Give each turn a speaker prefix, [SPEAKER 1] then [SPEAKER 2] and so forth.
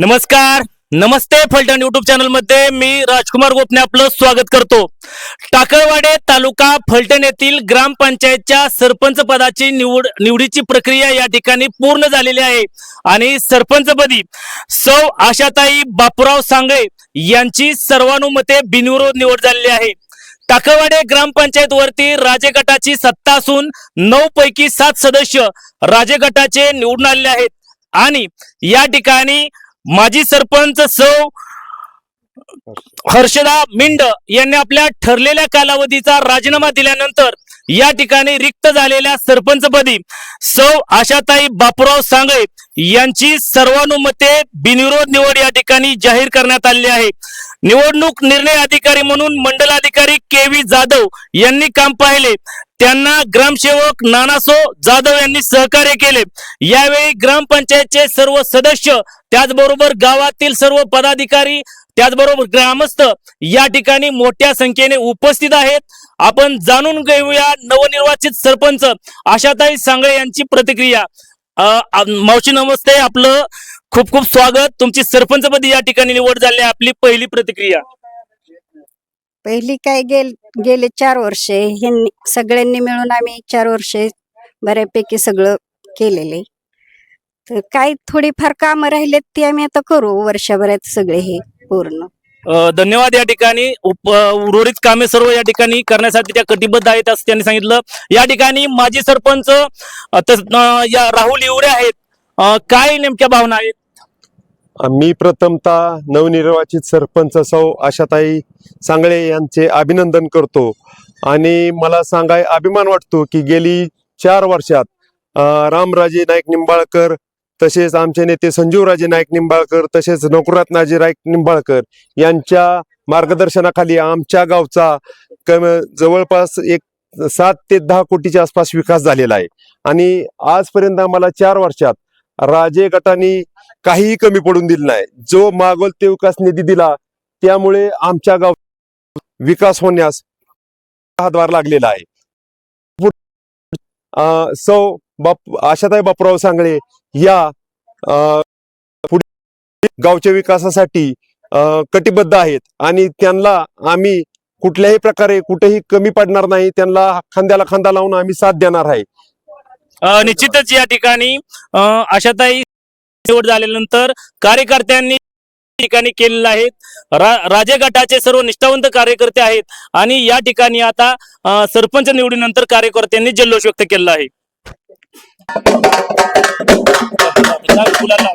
[SPEAKER 1] नमस्कार नमस्ते फलटण युट्यूब चॅनलमध्ये मी राजकुमार गोपने आपलं स्वागत करतो. टाकळवाडे तालुका फलटण येथील ग्रामपंचायतच्या सरपंच पदाची निवड निवडीची प्रक्रिया या ठिकाणी पूर्ण झालेली आहे. आणि सरपंचपदी सौ आशाताई बापूराव सांगळे यांची सर्वानुमते बिनविरोध निवड झालेली आहे. टाकळवाडे ग्रामपंचायत वरती राजे गटाची सत्ता असून नऊ पैकी सात सदस्य राजे गटाचे निवडून आलेले आहेत. आणि या ठिकाणी माजी सरपंच सौ हर्षदा मिंड यांनी आपल्या ठरलेल्या कालावधीचा राजीनामा दिल्यानंतर या ठिकाणी रिक्त झालेल्या सरपंचपदी सौ आशाताई बापूराव सांगळे यांची सर्वानुमते बिनविरोध निवड या ठिकाणी जाहीर करण्यात आली आहे. निवडणूक निर्णय अधिकारी म्हणून मंडलाधिकारी के व्ही जाधव यांनी काम पाहिले. त्यांना ग्रामसेवक नानासो जाधव यांनी सहकार्य केले. यावेळी ग्रामपंचायतचे सर्व सदस्य त्याचबरोबर गावातील सर्व पदाधिकारी त्याचबरोबर ग्रामस्थ या ठिकाणी मोठ्या संख्येने उपस्थित आहेत. आपण जाणून घेऊया नवनिर्वाचित सरपंच आशाताई सांगळे यांची प्रतिक्रिया. मावशी नमस्ते आपलं खूप खूप स्वागत. तुमची सरपंचपदी या ठिकाणी निवड झाली आपली पहिली प्रतिक्रिया.
[SPEAKER 2] पहिली काय गेल गेले चार वर्षे. ह्यांनी सगळ्यांनी मिळून आम्ही चार वर्षे बऱ्यापैकी सगळं केलेले. तर काय थोडीफार कामं राहिलेत ती आम्ही आता करू. वर्षभरात सगळे हे पूर्ण.
[SPEAKER 1] धन्यवाद या ठिकाणी. उप- उर्वरित कामे सर्व या ठिकाणी करण्यासाठी त्या कटिबद्ध आहेत असं त्यांनी सांगितलं. या ठिकाणी माजी सरपंच या राहुल इवरे आहेत. काय नेमक्या भावना आहेत?
[SPEAKER 3] मी प्रथमतः नवनिर्वाचित सरपंच सौ आशाताई सांगळे यांचे अभिनंदन करतो. आणि मला सांगाय अभिमान वाटतो की गेली चार वर्षात रामराजे नाईक निंबाळकर तसेच आमचे नेते संजीवराजे नाईक निंबाळकर तसेच नकुरातनाजी नाईक निंबाळकर यांच्या मार्गदर्शनाखाली आमच्या गावचा कम जवळपास एक सात ते दहा कोटीच्या आसपास विकास झालेला आहे. आणि आजपर्यंत आम्हाला चार वर्षात राजे गटाने काहीही कमी पडून दिलं नाही. जो मागोल ते विकास निधी दिला त्यामुळे आमच्या गाव विकास होण्यास हातभार लागलेला आहे. अं, सौ बाप आशाताई बापूराव सांगळे या पुढे गावच्या विकासासाठी कटिबद्ध आहेत. आणि त्यांना आम्ही कुठल्याही प्रकारे कुठेही कमी पडणार नाही. त्यांना खांद्याला खांदा लावून आम्ही साथ देणार आहे.
[SPEAKER 1] निश्चितच या ठिकाणी अशाताई निवड झाल्यानंतर कार्यकर्त्यांनी या ठिकाणी केलेलं आहे. रा, राजे गटाचे सर्व निष्ठावंत कार्यकर्ते आहेत. आणि या ठिकाणी आता सरपंच निवडीनंतर कार्यकर्त्यांनी जल्लोष व्यक्त केला आहे. Para calcular la